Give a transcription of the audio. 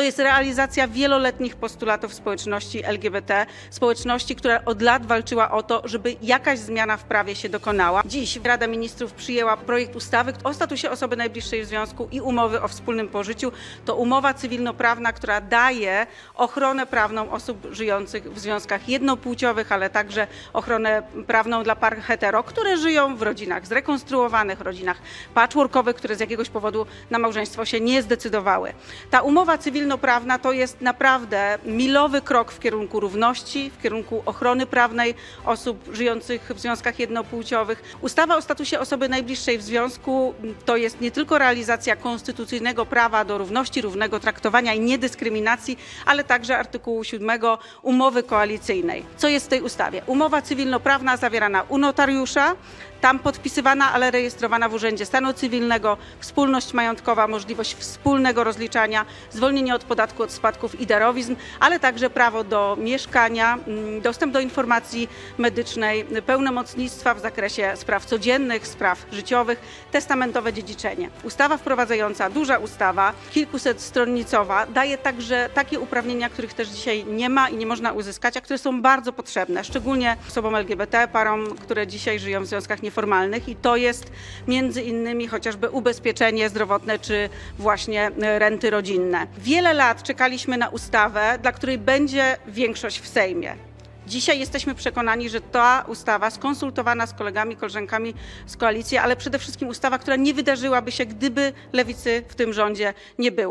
To jest realizacja wieloletnich postulatów społeczności LGBT, społeczności, która od lat walczyła o to, żeby jakaś zmiana w prawie się dokonała. Dziś Rada Ministrów przyjęła projekt ustawy o statusie osoby najbliższej w związku i umowy o wspólnym pożyciu. To umowa cywilnoprawna, która daje ochronę prawną osób żyjących w związkach jednopłciowych, ale także ochronę prawną dla par hetero, które żyją w rodzinach zrekonstruowanych, rodzinach patchworkowych, które z jakiegoś powodu na małżeństwo się nie zdecydowały. Ta umowa cywilnoprawna to jest naprawdę milowy krok w kierunku równości, w kierunku ochrony prawnej osób żyjących w związkach jednopłciowych. Ustawa o statusie osoby najbliższej w związku to jest nie tylko realizacja konstytucyjnego prawa do równości, równego traktowania i niedyskryminacji, ale także artykułu 7 umowy koalicyjnej. Co jest w tej ustawie? Umowa cywilnoprawna zawierana u notariusza, tam podpisywana, ale rejestrowana w Urzędzie Stanu Cywilnego, wspólność majątkowa, możliwość wspólnego rozliczania, zwolnienie od podatku od spadków i darowizn, ale także prawo do mieszkania, mm, dostęp do informacji medycznej, pełnomocnictwa w zakresie spraw codziennych, spraw życiowych, testamentowe dziedziczenie. Ustawa wprowadzająca, duża ustawa, kilkuset stronnicowa, daje także takie uprawnienia, których też dzisiaj nie ma i nie można uzyskać, a które są bardzo potrzebne, szczególnie osobom LGBT, parom, które dzisiaj żyją w związkach nieformalnych i to jest między innymi chociażby ubezpieczenie zdrowotne czy właśnie e, renty rodzinne. Wiele lat czekaliśmy na ustawę, dla której będzie większość w Sejmie. Dzisiaj jesteśmy przekonani, że ta ustawa skonsultowana z kolegami, koleżankami z koalicji, ale przede wszystkim ustawa, która nie wydarzyłaby się, gdyby lewicy w tym rządzie nie było.